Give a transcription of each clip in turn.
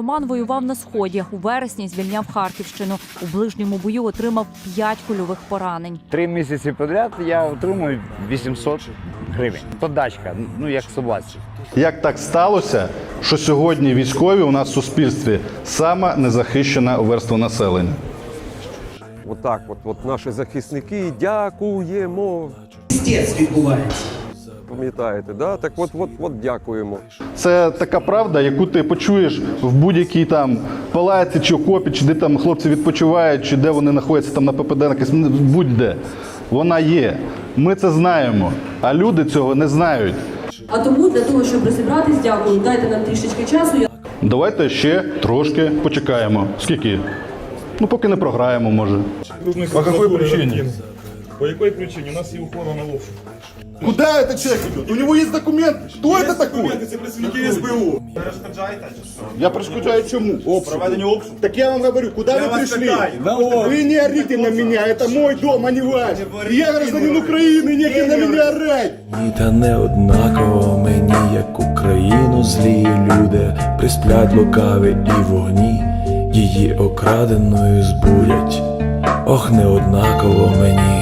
Роман воював на сході. У вересні звільняв Харківщину. У ближньому бою отримав п'ять кульових поранень. Три місяці підряд я отримую 800 гривень. Подачка, ну як собаці. Як так сталося, що сьогодні військові у нас в суспільстві сама незахищена верства населення? Отак, от, от наші захисники, дякуємо. Відбувається. Пам'ятаєте, да? Так от, от, от дякуємо. Це така правда, яку ти почуєш в будь-якій там палаці чи окопі, чи де там хлопці відпочивають, чи де вони знаходяться там на ППД, ну, будь-де. Вона є. Ми це знаємо, а люди цього не знають. А тому для того, щоб розібратись, дякую. Дайте нам трішечки часу. Я Давайте ще трошки почекаємо. Скільки? Ну, поки не програємо, може. По какой причине? По какой причине? У нас є ухвала на обшук. Куда этот человек идет? У него есть документ. Кто это такой? Це працівники СБУ. Я перешкоджаю чему? Обшуку. Проведення обшуку. Так я вам говорю, куда Я вы вас пришли? питаю. На обшук. Вы не орите на меня, это мой дом, а не ваш. Я гражданин Украины, неким на меня орать. Ні, та не однаково мені, як Україну злі люди присплять лукаві і вогні, її окраденою збурять. Ох, не однаково мені.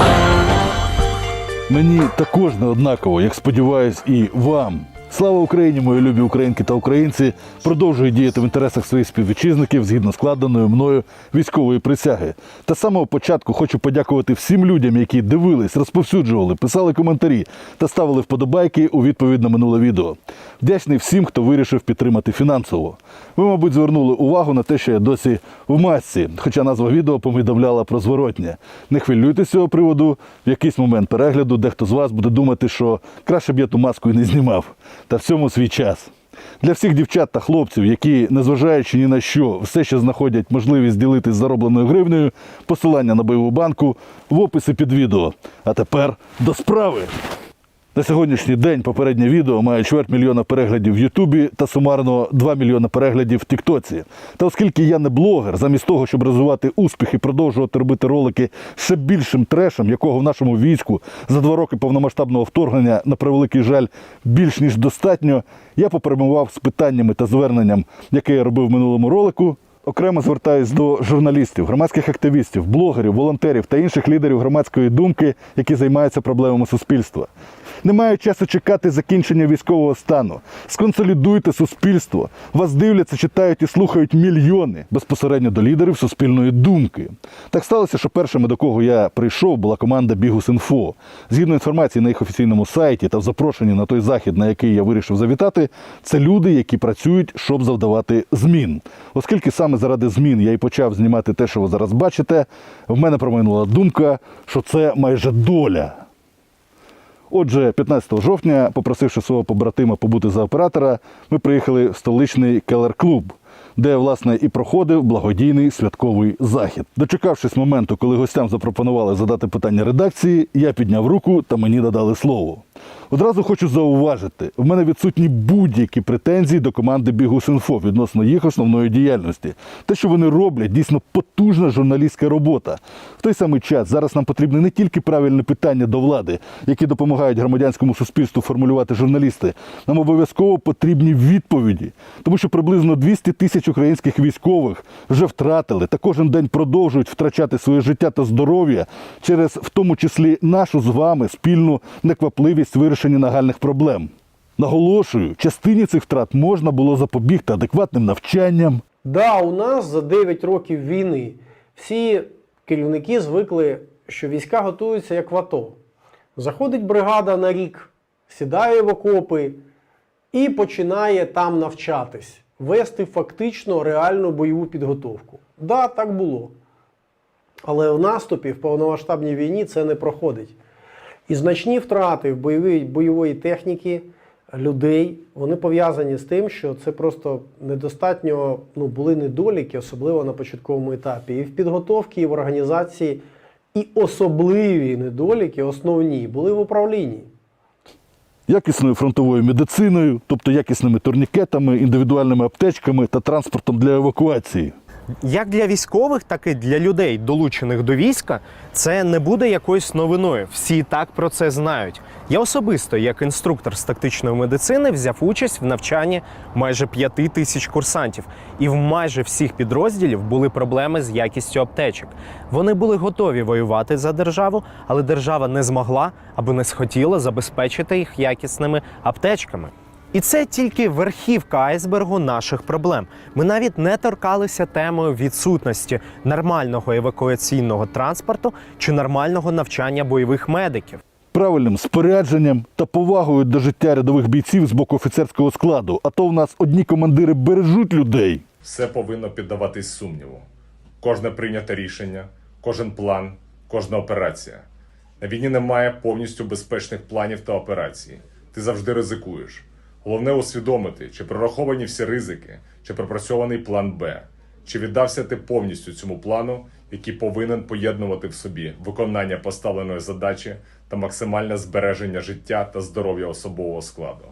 Мені також не однаково, як сподіваюсь, і вам. Слава Україні, мої любі українки та українці! Продовжую діяти в інтересах своїх співвітчизників згідно складеної мною військової присяги. Та з самого початку хочу подякувати всім людям, які дивились, розповсюджували, писали коментарі та ставили вподобайки у відповідь на минуле відео. Вдячний всім, хто вирішив підтримати фінансово. Ви, мабуть, звернули увагу на те, що я досі в масці, хоча назва відео повідомляла про зворотнє. Не хвилюйтесь цього приводу. В якийсь момент перегляду дехто з вас буде думати, що краще б я ту маску і не знімав. Та всьому свій час. Для всіх дівчат та хлопців, які, незважаючи ні на що, все ще знаходять можливість ділитись заробленою гривнею, посилання на бойову банку в описі під відео. А тепер до справи. На сьогоднішній день попереднє відео має чверть мільйона переглядів в Ютубі та сумарно 2 мільйони переглядів в Тіктоці. Та оскільки я не блогер, замість того, щоб розвивати успіх і продовжувати робити ролики ще більшим трешем, якого в нашому війську за два роки повномасштабного вторгнення, на превеликий жаль, більш ніж достатньо, я поперемував з питаннями та зверненням, яке я робив в минулому ролику. Окремо звертаюсь до журналістів, громадських активістів, блогерів, волонтерів та інших лідерів громадської думки, які займаються проблемами суспільства. Немає часу чекати закінчення військового стану. Сконсолідуйте суспільство. Вас дивляться, читають і слухають мільйони безпосередньо до лідерів суспільної думки. Так сталося, що першими, до кого я прийшов, була команда Бігус.Інфо. Згідно інформації на їх офіційному сайті та в запрошенні на той захід, на який я вирішив завітати, це люди, які працюють, щоб завдавати змін. Оскільки саме заради змін я і почав знімати те, що ви зараз бачите, в мене промайнула думка, що це майже доля. Отже, 15 жовтня, попросивши свого побратима побути за оператора, ми приїхали в столичний келер-клуб, де власне і проходив благодійний святковий захід. Дочекавшись моменту, коли гостям запропонували задати питання редакції, я підняв руку та мені додали слово. Одразу хочу зауважити, в мене відсутні будь-які претензії до команди Бігус.Інфо відносно їх основної діяльності. Те, що вони роблять, дійсно потужна журналістська робота. В той самий час зараз нам потрібне не тільки правильне питання до влади, які допомагають громадянському суспільству формулювати журналісти. Нам обов'язково потрібні відповіді, тому що приблизно 200 тисяч українських військових вже втратили та кожен день продовжують втрачати своє життя та здоров'я через, в тому числі, нашу з вами спільну неквапливість вирішення нагальних проблем. Наголошую, частині цих втрат можна було запобігти адекватним навчанням, Да, у нас за 9 років війни всі керівники звикли, що війська готуються як в АТО. Заходить бригада на рік, сідає в окопи і починає там навчатись, вести фактично реальну бойову підготовку. Да, так було. Але в наступі, в повномасштабній війні це не проходить. І значні втрати в бойовій, бойової техніки людей вони пов'язані з тим, що це просто недостатньо ну, були недоліки, особливо на початковому етапі, і в підготовці, і в організації, і особливі недоліки, основні, були в управлінні. якісною фронтовою медициною, тобто якісними турнікетами, індивідуальними аптечками та транспортом для евакуації. Як для військових, так і для людей, долучених до війська, це не буде якоюсь новиною. Всі так про це знають. Я особисто, як інструктор з тактичної медицини, взяв участь в навчанні майже п'яти тисяч курсантів, і в майже всіх підрозділів були проблеми з якістю аптечок. Вони були готові воювати за державу, але держава не змогла або не схотіла забезпечити їх якісними аптечками. І це тільки верхівка айсбергу наших проблем. Ми навіть не торкалися темою відсутності нормального евакуаційного транспорту чи нормального навчання бойових медиків. правильним спорядженням та повагою до життя рядових бійців з боку офіцерського складу. А то в нас одні командири бережуть людей. Все повинно піддаватись сумніву. Кожне прийняте рішення, кожен план, кожна операція. На війні немає повністю безпечних планів та операцій. Ти завжди ризикуєш. Головне усвідомити, чи прораховані всі ризики, чи пропрацьований план Б, чи віддався ти повністю цьому плану, який повинен поєднувати в собі виконання поставленої задачі та максимальне збереження життя та здоров'я особового складу.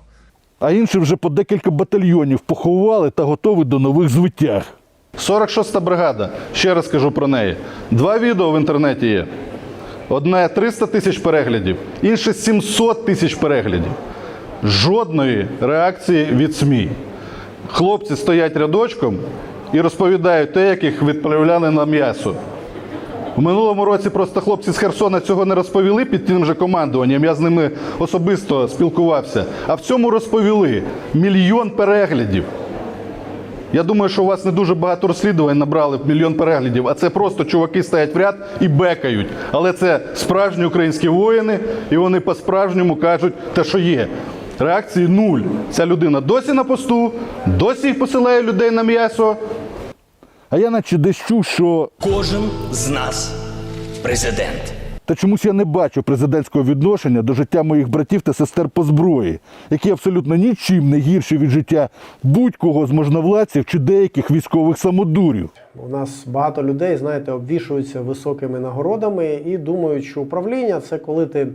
А інші вже по декілька батальйонів поховали та готові до нових звитяг. 46-та бригада. Ще раз кажу про неї. Два відео в інтернеті є. Одне 300 тисяч переглядів, інше 700 тисяч переглядів. Жодної реакції від СМІ. Хлопці стоять рядочком і розповідають те, як їх відправляли на м'ясо. В минулому році просто хлопці з Херсона цього не розповіли під тим же командуванням. Я з ними особисто спілкувався. А в цьому розповіли мільйон переглядів. Я думаю, що у вас не дуже багато розслідувань набрали мільйон переглядів, а це просто чуваки стоять в ряд і бекають. Але це справжні українські воїни, і вони по-справжньому кажуть те, що є. Реакції нуль. Ця людина досі на посту, досі посилає людей на м'ясо. А я наче десь чув, що Кожен з нас президент. та чомусь я не бачу президентського відношення до життя моїх братів та сестер по зброї, які абсолютно нічим не гірші від життя будь-кого з можновладців чи деяких військових самодурів. У нас багато людей, знаєте, обвішуються високими нагородами і думають, що управління це коли ти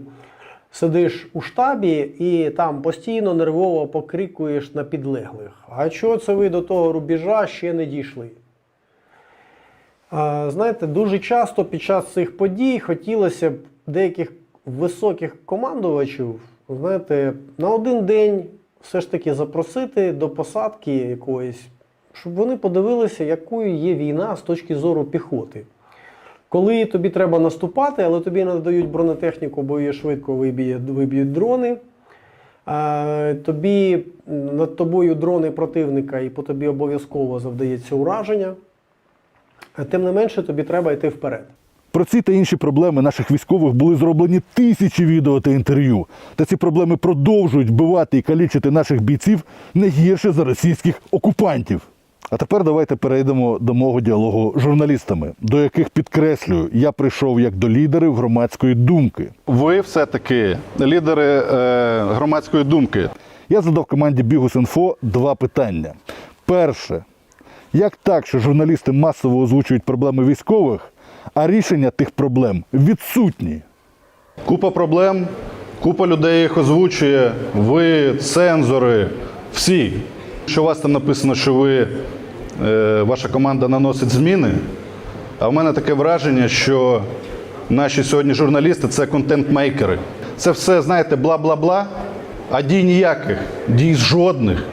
сидиш у штабі і там постійно нервово покрикуєш на підлеглих. А чого це ви до того рубежа ще не дійшли? Знаєте, дуже часто під час цих подій хотілося б деяких високих командувачів, знаєте, на один день все ж таки запросити до посадки якоїсь, щоб вони подивилися, якою є війна з точки зору піхоти. Коли тобі треба наступати, але тобі не дають бронетехніку, бо її швидко виб'ють, виб'ють дрони. Тобі над тобою дрони противника, і по тобі обов'язково завдається ураження. Тим не менше, тобі треба йти вперед. Про ці та інші проблеми наших військових були зроблені тисячі відео та інтерв'ю. Та ці проблеми продовжують вбивати і калічити наших бійців не гірше за російських окупантів. А тепер давайте перейдемо до мого діалогу з журналістами, до яких підкреслюю, я прийшов як до лідерів громадської думки. Ви все-таки лідери е, громадської думки. Я задав команді Бігус.Інфо два питання. Перше, як так, що журналісти масово озвучують проблеми військових, а рішення тих проблем відсутні? Купа проблем, купа людей їх озвучує. Ви, цензори, всі. Що у вас там написано, що ви, ваша команда наносить зміни. А в мене таке враження, що наші сьогодні журналісти це контент-мейкери. Це все, знаєте, бла-бла-бла, а дій ніяких, дій жодних.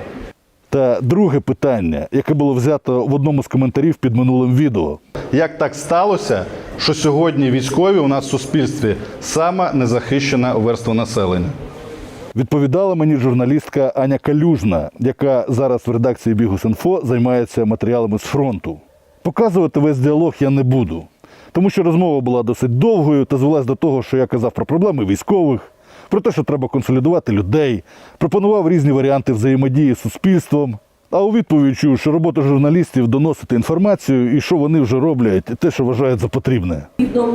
Та друге питання, яке було взято в одному з коментарів під минулим відео. Як так сталося, що сьогодні військові у нас в суспільстві сама незахищена верства населення? Відповідала мені журналістка Аня Калюжна, яка зараз в редакції Бігус.Інфо займається матеріалами з фронту. Показувати весь діалог я не буду, тому що розмова була досить довгою та звелась до того, що я казав про проблеми військових, про те, що треба консолідувати людей, пропонував різні варіанти взаємодії з суспільством. А у відповідь чув, що робота журналістів доносити інформацію і що вони вже роблять, те, що вважають за потрібне.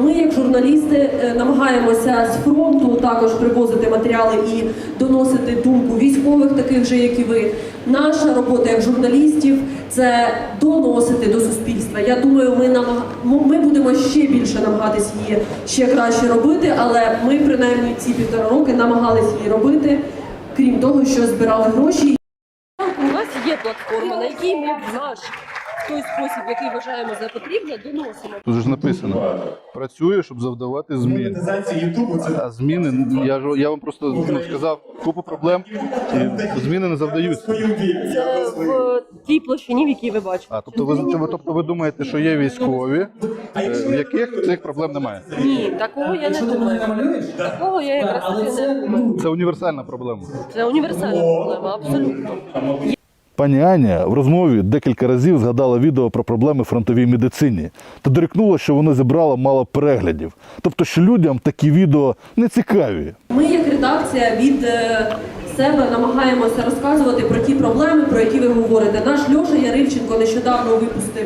Ми, як журналісти, е, намагаємося з фронту також привозити матеріали і доносити думку військових, таких же, як і ви. Наша робота як журналістів це доносити до суспільства. Я думаю, ми намаг... ну, ми будемо ще більше намагатись її ще краще робити, але ми принаймні ці півтора роки намагались її робити, крім того, що збирали гроші. Є платформа, на якій ми наш той спосіб, який вважаємо за потрібне, доносимо. Тут же ж написано: працює, щоб завдавати змін. А зміни, ну, я ж я вам просто ну, сказав купу проблем, і зміни не завдаються. Це в тій площині, в якій ви бачите. А тобто ви ви- тобто ви думаєте, що є військові, е, в яких цих проблем немає? Ні, такого я не думаю. Такого я якраз таки не думаю. Це універсальна проблема. Це універсальна проблема, абсолютно. Пані Аня в розмові декілька разів згадала відео про проблеми в фронтовій медицині та дорікнула, що воно зібрало мало переглядів. Тобто, що людям такі відео не цікаві. Ми, як редакція, від е, себе намагаємося розказувати про ті проблеми, про які ви говорите. Наш Льоша Яривченко нещодавно випустив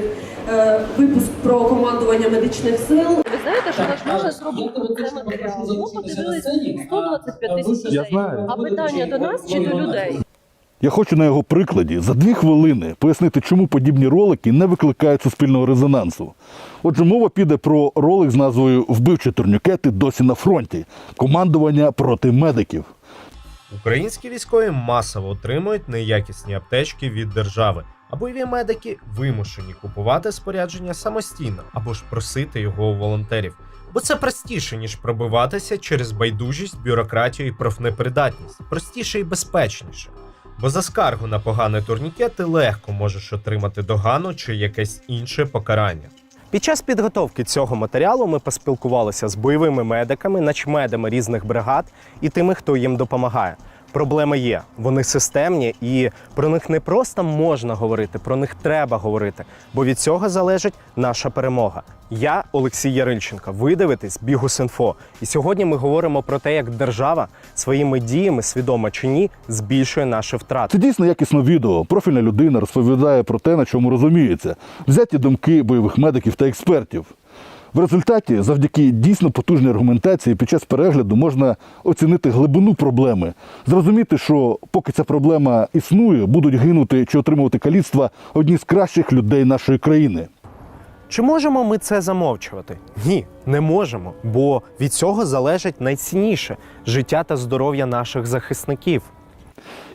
е, випуск про командування медичних сил. Ви знаєте, що наш Льоша зробив це матеріал. Його подивились 125 тисяч людей. А питання до нас чи до людей? Я хочу на його прикладі за дві хвилини пояснити, чому подібні ролики не викликають суспільного резонансу. Отже, мова піде про ролик з назвою Вбивчі турнікети досі на фронті. Командування проти медиків. Українські військові масово отримують неякісні аптечки від держави, а бойові медики вимушені купувати спорядження самостійно або ж просити його у волонтерів. Бо це простіше, ніж пробиватися через байдужість, бюрократію і профнепридатність. Простіше і безпечніше. Бо за скаргу на поганий турнікет ти легко можеш отримати догану чи якесь інше покарання. Під час підготовки цього матеріалу ми поспілкувалися з бойовими медиками, начмедами різних бригад і тими, хто їм допомагає. Проблеми є, вони системні, і про них не просто можна говорити, про них треба говорити, бо від цього залежить наша перемога. Я Олексій Ярильченко. Ви дивитесь Бігус.Інфо. І сьогодні ми говоримо про те, як держава своїми діями, свідомо чи ні, збільшує наші втрати. Це дійсно якісне відео. Профільна людина розповідає про те, на чому розуміється, взяті думки бойових медиків та експертів. В результаті, завдяки дійсно потужній аргументації, під час перегляду можна оцінити глибину проблеми, зрозуміти, що поки ця проблема існує, будуть гинути чи отримувати каліцтва одні з кращих людей нашої країни. Чи можемо ми це замовчувати? Ні, не можемо, бо від цього залежить найцінніше життя та здоров'я наших захисників.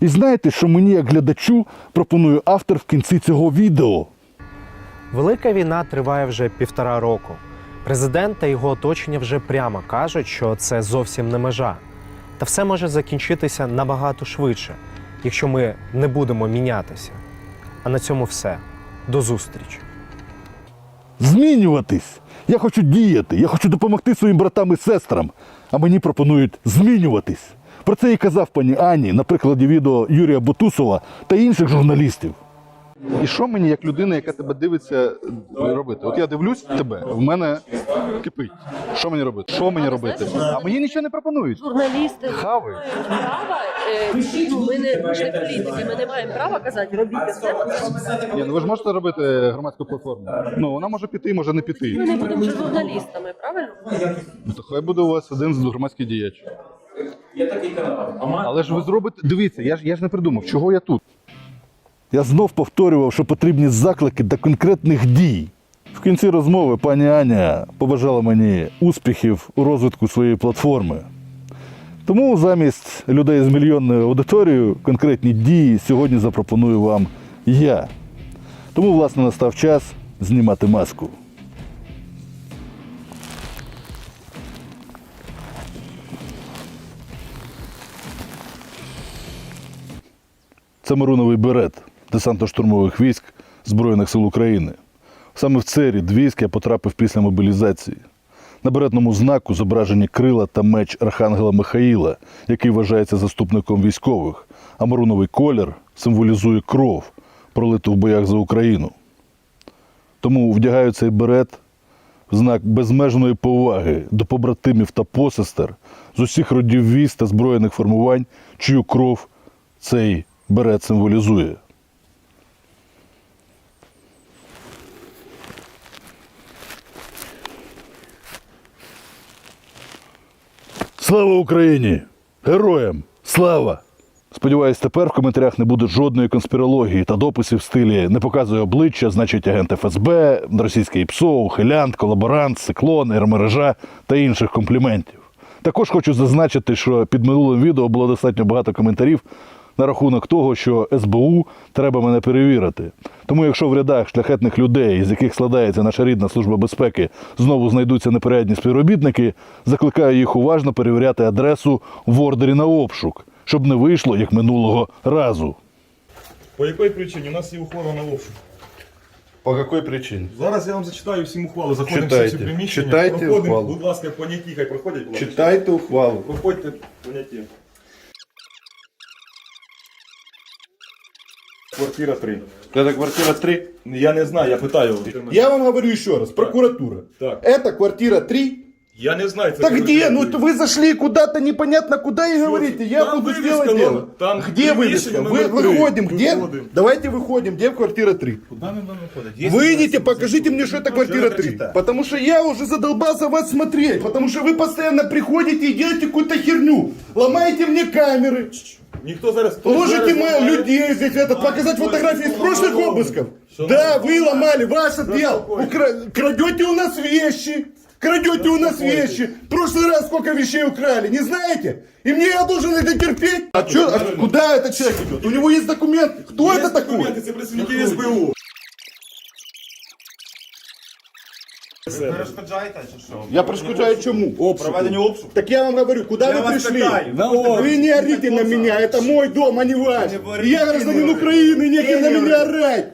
І знаєте, що мені, як глядачу, пропонує автор в кінці цього відео. Велика війна триває вже півтора року. Президент та його оточення вже прямо кажуть, що це зовсім не межа. Та все може закінчитися набагато швидше, якщо ми не будемо мінятися. А на цьому все. До зустрічі! Змінюватись. Я хочу діяти, я хочу допомогти своїм братам і сестрам, а мені пропонують змінюватись. Про це і казав пані Ані на прикладі відео Юрія Бутусова та інших журналістів. І що мені, як людина, яка тебе дивиться, робити? От я дивлюсь тебе, в мене кипить. Що мені робити? Що мені робити? А мені нічого не пропонують. Журналісти Хави. мають права. е, ну, ми не ми ж не політики, ми не маємо права казати, робіть це. Ні, ну ви ж можете робити громадську платформу. Ну вона може піти, може не піти. Ми не будемо вже журналістами, правильно? Ну, то хай буде у вас один з громадських діячів. Є такий канал. Але ж ви зробите. Дивіться, я ж я ж не придумав, чого я тут. Я знов повторював, що потрібні заклики до конкретних дій. В кінці розмови пані Аня побажала мені успіхів у розвитку своєї платформи. Тому замість людей з мільйонною аудиторією конкретні дії сьогодні запропоную вам я. Тому, власне, настав час знімати маску. Це Маруновий берет десантно-штурмових військ Збройних сил України. Саме в цей рід військ я потрапив після мобілізації. На беретному знаку зображені крила та меч Архангела Михаїла, який вважається заступником військових, а маруновий колір символізує кров, пролиту в боях за Україну. Тому вдягаю цей берет в знак безмежної поваги до побратимів та посестер з усіх родів військ та збройних формувань, чию кров цей берет символізує. Слава Україні! Героям! Слава! Сподіваюсь, тепер в коментарях не буде жодної конспірології та дописів в стилі не показує обличчя, значить агент ФСБ, російський ПСО, ухилянт, колаборант, циклон, ермережа та інших компліментів. Також хочу зазначити, що під минулим відео було достатньо багато коментарів на рахунок того, що СБУ треба мене перевірити. Тому, якщо в рядах шляхетних людей, з яких складається наша рідна служба безпеки, знову знайдуться непорядні співробітники, закликаю їх уважно перевіряти адресу в ордері на обшук, щоб не вийшло як минулого разу. По якій причині? У нас є ухвала на обшук. По якій причині? Зараз я вам зачитаю всім ухвалу. Заходимо всі приміщення. Читайте Проходимо, ухвалу. будь ласка, поняті, хай проходять. будь ласка. Читайте ухвалу. Проходьте поняті. Квартира 3. Це квартира 3. Я не знаю, я питаю. Я вам говорю еще раз, прокуратура. Так. Это квартира 3. Я не знаю, це Так квартира где? Ну три. вы зашли куда-то непонятно куда и говорите, я Там буду вывеска, сделать ну, дело. там где приміщення вывеска? Вы, номер три. выходим, где? Выходим. Давайте выходим, где квартира 3? Куда ми будемо виходити? Є Выйдите, ситуація, покажите мне, что это квартира Вчора 3. прочитав. Потому что я уже задолбался вас смотреть. Потому что вы постоянно приходите и делаете какую-то херню. Ломаете мне камеры. Ніхто зараз... Ложите зараз моих ламає. людей здесь, это, показать фотографии из прошлых обысков. Да, вы ломали, ваше дело. Укра- Крадете у нас вещи. Крадете у нас вещи. В прошлый раз сколько вещей украли, не знаете? И мне я должен это терпеть? А, чё, а куда этот человек идет? У него есть документ. Кто Є это такой? документи, Це працівники СБУ. Я перешкоджаю чему? Проведення обшуку. Так я вам говорю, куда Я вы пришли? Вы не орите на меня, это мой дом, а не ваш. Я гражданин Украины, неким на меня орать.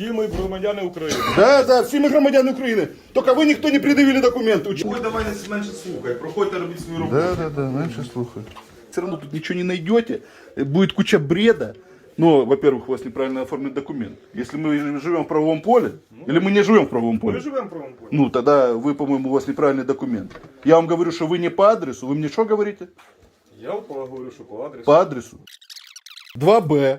Всі ми громадяни України. Да, да, всі ми громадяни України. Только ви ніхто не пред'явили документи. Ой, давай менше слухай, проходьте, робіть свою роботу. Да, да, да, менше слухай. Все равно тут ничего не найдете, будет куча бреда. Но, во-первых, у вас неправильно оформлен документ. Если мы живем в правовом поле, или мы не живем в правовом поле, Ми живемо в правому полі. ну тогда вы, по-моему, у вас неправильный документ. Я вам говорю, что вы не по адресу, вы мне что говорите? Я от говорю, що по адресу. По адресу. 2Б,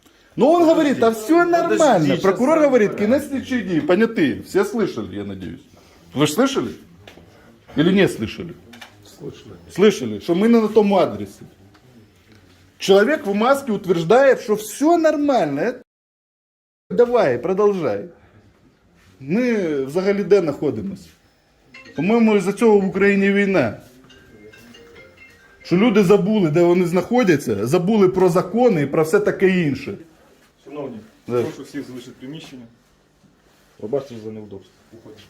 Но он говорит, а все нормально. Прокурор говорит, кинес дни, понятые. Все слышали, я надеюсь. Вы же слышали? Или не слышали? Слышали. Слышали, что мы на том адресе. Человек в маске утверждает, что все нормально. Это- Давай, продолжай. Ми взагалі де знаходимося? По-моєму, із-за цього в Україні війна. Що люди забули, де вони знаходяться, забули про закони і про все таке інше. Шановні, Да. прошу всіх залишити приміщення. Пробачте за неудобство. Уходимо.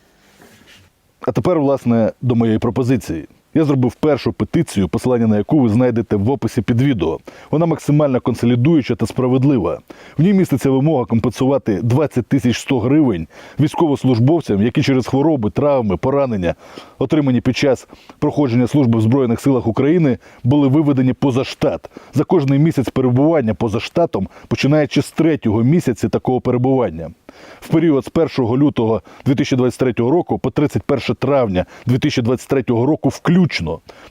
А тепер, власне, до моєї пропозиції. Я зробив першу петицію, посилання на яку ви знайдете в описі під відео. Вона максимально консолідуюча та справедлива. В ній міститься вимога компенсувати 20 тисяч 100 гривень військовослужбовцям, які через хвороби, травми, поранення, отримані під час проходження служби в Збройних силах України, були виведені поза штат за кожний місяць перебування поза штатом, починаючи з третього місяця такого перебування. В період з 1 лютого 2023 року по 31 травня 2023 року включно.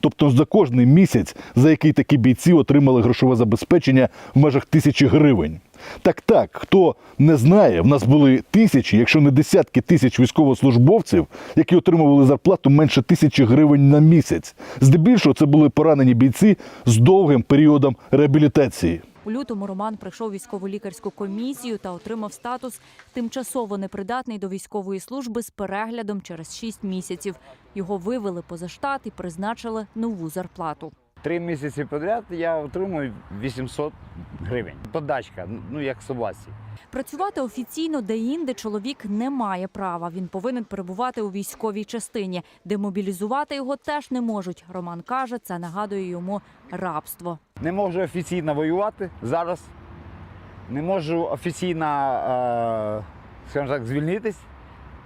Тобто за кожний місяць, за який такі бійці отримали грошове забезпечення в межах тисячі гривень. Так, так, хто не знає, в нас були тисячі, якщо не десятки тисяч військовослужбовців, які отримували зарплату менше тисячі гривень на місяць. Здебільшого це були поранені бійці з довгим періодом реабілітації. У лютому Роман пройшов військово-лікарську комісію та отримав статус тимчасово непридатний до військової служби з переглядом через 6 місяців. Його вивели поза штат і призначили нову зарплату. Три місяці підряд я отримую 800 гривень. Подачка, ну як собаці. Працювати офіційно де-інде чоловік не має права. Він повинен перебувати у військовій частині. Демобілізувати його теж не можуть. Роман каже, це нагадує йому рабство. Не можу офіційно воювати зараз. Не можу офіційно, е, скажімо так, звільнитись.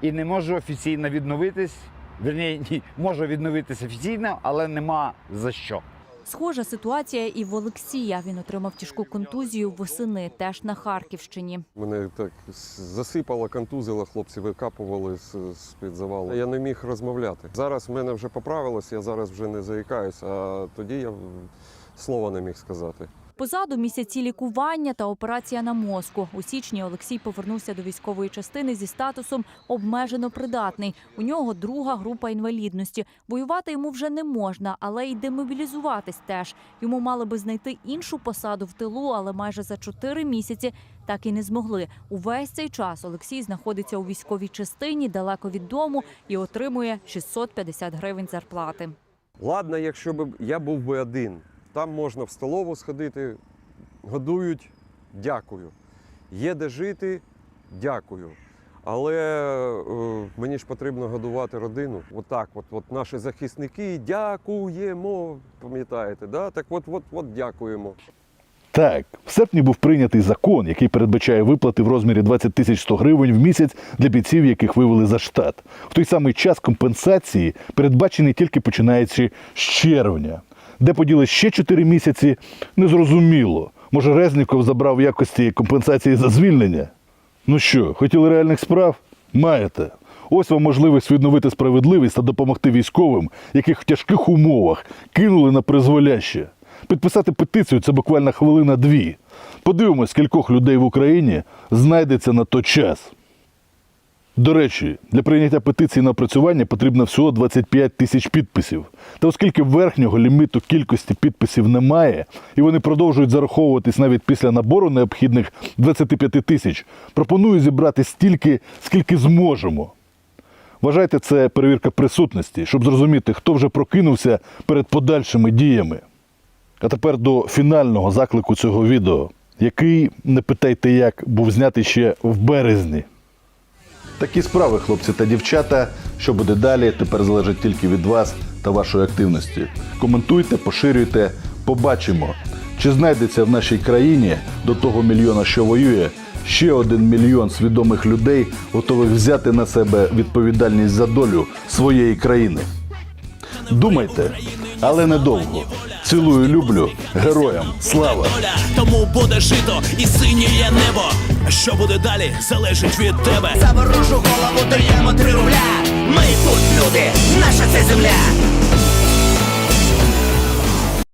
І не можу офіційно відновитись. Вірні, ні, можу відновитись офіційно, але нема за що. Схожа ситуація і в Олексія. Він отримав тяжку контузію восени, теж на Харківщині. Мене так засипало, контузило, хлопці викапували з, з-під завалу. Я не міг розмовляти. Зараз в мене вже поправилось, я зараз вже не заїкаюсь, а тоді я слова не міг сказати. Позаду місяці лікування та операція на мозку. У січні Олексій повернувся до військової частини зі статусом обмежено придатний. У нього друга група інвалідності. Воювати йому вже не можна, але й демобілізуватись теж. Йому мали би знайти іншу посаду в тилу, але майже за чотири місяці так і не змогли. Увесь цей час Олексій знаходиться у військовій частині далеко від дому і отримує 650 гривень зарплати. Ладно, якщо б я був би один. Там можна в столову сходити, годують, дякую. Є де жити, дякую. Але е, мені ж потрібно годувати родину. Отак, от, от наші захисники, дякуємо. Пам'ятаєте, да? так от, от, от дякуємо. Так, в серпні був прийнятий закон, який передбачає виплати в розмірі 20 тисяч 100 гривень в місяць для бійців, яких вивели за штат. В той самий час компенсації передбачені тільки починаючи з червня. Де поділи ще 4 місяці, незрозуміло. Може, Резніков забрав в якості компенсації за звільнення? Ну що, хотіли реальних справ? Маєте. Ось вам можливість відновити справедливість та допомогти військовим, яких в тяжких умовах кинули на призволяще. Підписати петицію це буквально хвилина-дві. Подивимось, скількох людей в Україні знайдеться на той час. До речі, для прийняття петиції на опрацювання потрібно всього 25 тисяч підписів. Та оскільки верхнього ліміту кількості підписів немає, і вони продовжують зараховуватись навіть після набору необхідних 25 тисяч, пропоную зібрати стільки, скільки зможемо. Вважайте це перевірка присутності, щоб зрозуміти, хто вже прокинувся перед подальшими діями. А тепер до фінального заклику цього відео, який, не питайте як, був знятий ще в березні. Такі справи, хлопці та дівчата. Що буде далі, тепер залежить тільки від вас та вашої активності. Коментуйте, поширюйте, побачимо, чи знайдеться в нашій країні до того мільйона, що воює, ще один мільйон свідомих людей, готових взяти на себе відповідальність за долю своєї країни. Думайте, але недовго. Цілую, люблю, героям слава! Тому буде жито і синє небо. Що буде далі, залежить від тебе. За ворожу голову даємо три рубля. Ми тут люди, наша це земля.